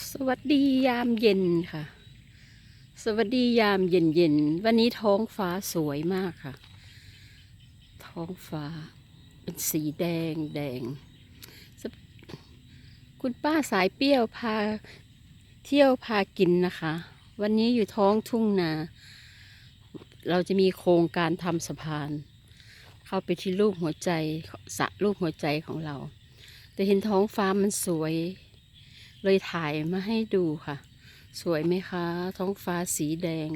สวัสดียามเย็นค่ะ สวัสดียามเย็นเย็นวันนี้ท้องฟ้าสวยมากค่ะ ท้องฟ้าเป็นสีแดงแดง คุณป้าสายเปรี้ยวพาเที่ยวพากินนะคะ วันนี้อยู่ท้องทุ่งนา เราจะมีโครงการทำสะพาน เข้าไปที่รูปหัวใจสะรูปหัวใจของเรา แต่เห็นท้องฟ้ามันสวย เลยถ่ายมาให้ดูค่ะ สวยไหมคะ ท้องฟ้าสีแดง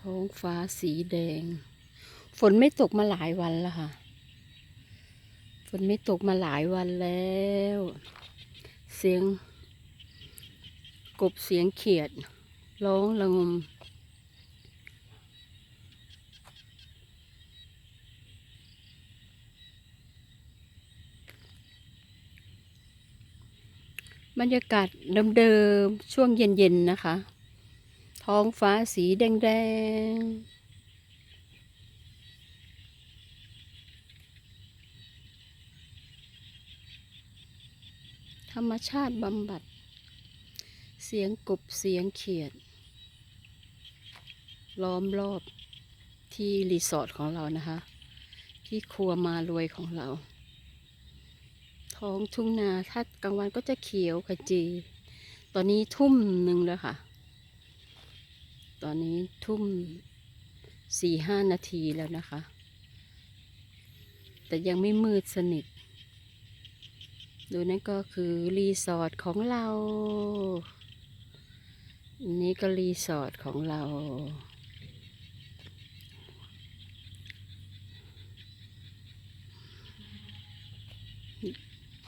ท้องฟ้าสีแดง ฝนไม่ตกมาหลายวันแล้วค่ะ ฝนไม่ตกมาหลายวันแล้ว เสียง กบเสียงเขียด ร้องระงม บรรยากาศเดิมๆ ช่วงเย็นๆ นะคะ ท้องฟ้าสีแดงๆธรรมชาติบำบัด เสียงกบเสียงเขียด ล้อมรอบที่รีสอร์ทของเรานะคะ ที่ครัวมารวยของเรา ท้องทุ่งนาถ้ากลางวันก็จะเขียวขจี ตอนนี้ทุ่มหนึ่งแล้วค่ะ ตอนนี้ทุ่มสี่ห้านาทีแล้วนะคะ แต่ยังไม่มืดสนิท ดูนั่นก็คือรีสอร์ทของเรานนี้ก็รีสอร์ทของเรา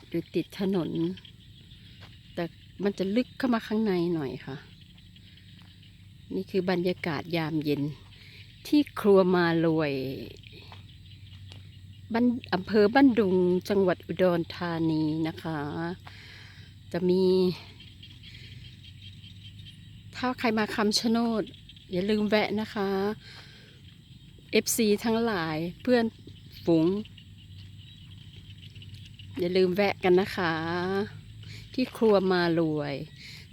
อยู่ติดถนน แต่มันจะลึกเข้ามาข้างในหน่อยค่ะ นี่คือบรรยากาศยามเย็น ที่ครัวมารวยบ้านอำเภอบ้านดุงจังหวัดอุดรธานีนะคะ จะมี ถ้าใครมาคำชะโนด อย่าลืมแวะนะคะ FC ทั้งหลายเพื่อนฝูง อย่าลืมแวะกันนะคะ ที่ครัวมารวย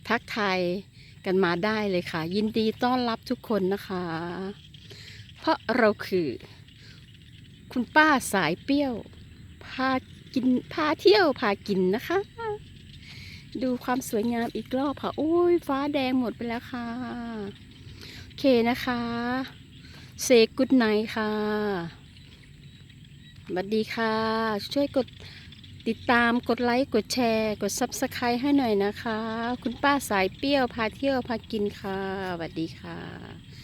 ทักทายกันมาได้เลยค่ะ ยินดีต้อนรับทุกคนนะคะ เพราะเราคือ คุณป้าสายเปรี้ยว พากินพาเที่ยวพากินนะคะ ดูความสวยงามอีกรอบค่ะ โอ้ยฟ้าแดงหมดไปแล้วค่ะ โอเคนะคะเซกุดไนค่ะสวัสดีค่ะ ช่วยกด ติดตามกดไลค์ กดแชร์ กด Subscribe ให้หน่อยนะคะ คุณป้าสายเปรี้ยวพาเที่ยวพากินค่ะสวัสดีค่ะ